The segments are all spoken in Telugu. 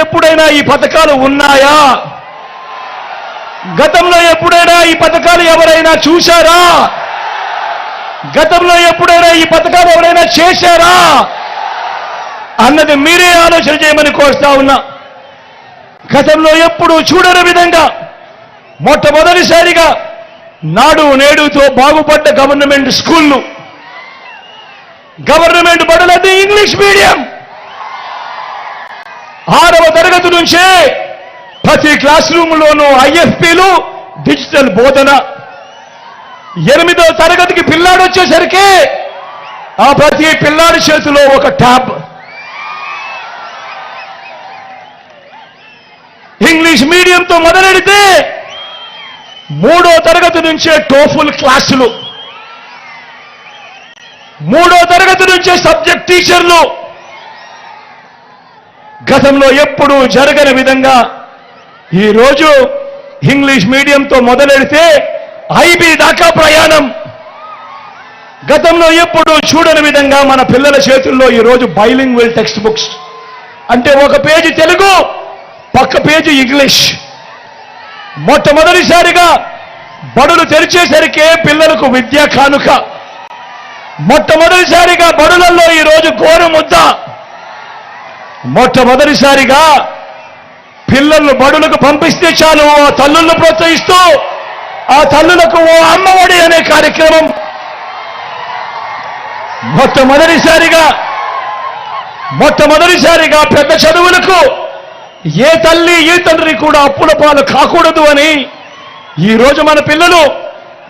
ఎప్పుడైనా ఈ పథకాలు ఉన్నాయా? గతంలో ఎప్పుడైనా ఈ పథకాలు ఎవరైనా చూశారా? గతంలో ఎప్పుడైనా ఈ పథకాలు ఎవరైనా చేశారా? అన్నది మీరే ఆలోచన చేయమని కోరుతా ఉన్నా. గతంలో ఎప్పుడు చూడని విధంగా మొట్టమొదటిసారిగా నాడు నేడుతో బాగుపడ్డ గవర్నమెంట్ స్కూళ్ళు గవర్నమెంట్ బడులన్నీ ఇంగ్లీష్ మీడియం. ఆరు తరగతి నుంచే ప్రతి క్లాస్ రూమ్లోనూ ఐఎఫ్పీలు డిజిటల్ బోధన. ఎనిమిదో తరగతికి పిల్లాడు వచ్చేసరికి ఆ ప్రతి పిల్లాడి చేతిలో ఒక ట్యాబ్ ఇంగ్లీష్ మీడియంతో మొదలెడితే మూడో తరగతి నుంచే టోఫుల్ క్లాసులు. మూడో తరగతి నుంచే సబ్జెక్ట్ టీచర్లు. గతంలో ఎప్పుడూ జరగని విధంగా ఈరోజు ఇంగ్లీష్ మీడియంతో మొదలెడితే ఐబీ దాకా ప్రయాణం. గతంలో ఎప్పుడు చూడని విధంగా మన పిల్లల చేతుల్లో ఈరోజు బైలింగ్వెల్ టెక్స్ట్ బుక్స్ అంటే ఒక పేజీ తెలుగు పక్క పేజీ ఇంగ్లీష్. మొట్టమొదటిసారిగా బడులు తెరిచేసరికే పిల్లలకు విద్యా కానుక. మొట్టమొదటిసారిగా బడులలో ఈరోజు గోరు ముద్ద మొట్టమొదటిసారిగా పిల్లలను బడులకు పంపిస్తే చాలు ఆ తల్లులను ప్రోత్సహిస్తూ ఆ తల్లులకు ఓ అమ్మఒడి అనే కార్యక్రమం మొట్టమొదటిసారిగా మొట్టమొదటిసారిగా పెద్ద చదువులకు ఏ తల్లి ఏ తండ్రి కూడా అప్పుల పాలు కాకూడదు అని ఈ రోజు మన పిల్లలు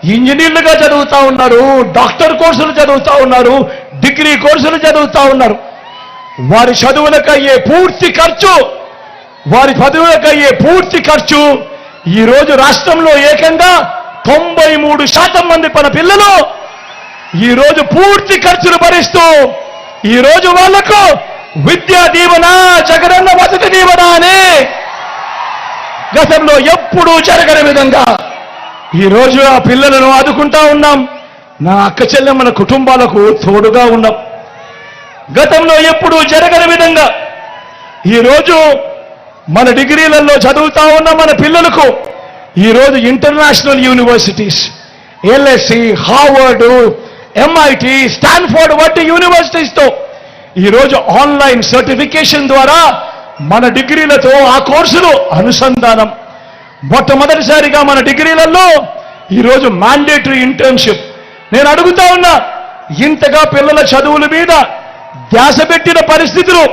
ఇంజనీర్లుగా చదువుతా ఉన్నారు డాక్టర్ కోర్సులు చదువుతా ఉన్నారు డిగ్రీ కోర్సులు చదువుతా ఉన్నారు. వారి చదువులకు అయ్యే పూర్తి ఖర్చు వారి చదువులకు అయ్యే పూర్తి ఖర్చు ఈరోజు రాష్ట్రంలో ఏకంగా తొంభై మూడు శాతం మంది మన పిల్లలు ఈరోజు పూర్తి ఖర్చులు భరిస్తూ ఈ రోజు వాళ్ళకు విద్యా దీవెన జగనన్న వసతి దీవెన అని గతంలో ఎప్పుడూ జరగని విధంగా ఈ రోజు ఆ పిల్లలను ఆదుకుంటా ఉన్నాం. నా అక్క చెల్లెమ్మల కుటుంబాలకు తోడుగా ఉన్నాం. గతంలో ఎప్పుడూ జరగని విధంగా ఈరోజు మన డిగ్రీలలో చదువుతా ఉన్న మన పిల్లలకు ఈరోజు international universities LSE Harvard MIT Stanford వంటి యూనివర్సిటీస్తో ఈరోజు ఆన్లైన్ సర్టిఫికేషన్ ద్వారా మన డిగ్రీలతో ఆ కోర్సులు అనుసంధానం. మొట్టమొదటిసారిగా మన డిగ్రీలలో ఈరోజు మ్యాండేటరీ ఇంటర్న్షిప్. నేను అడుగుతా ఉన్నా ఇంతగా పిల్లల చదువుల మీద ధ్యాస పెట్టిన పరిస్థితులు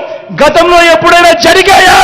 గతంలో ఎప్పుడైనా జరిగాయా?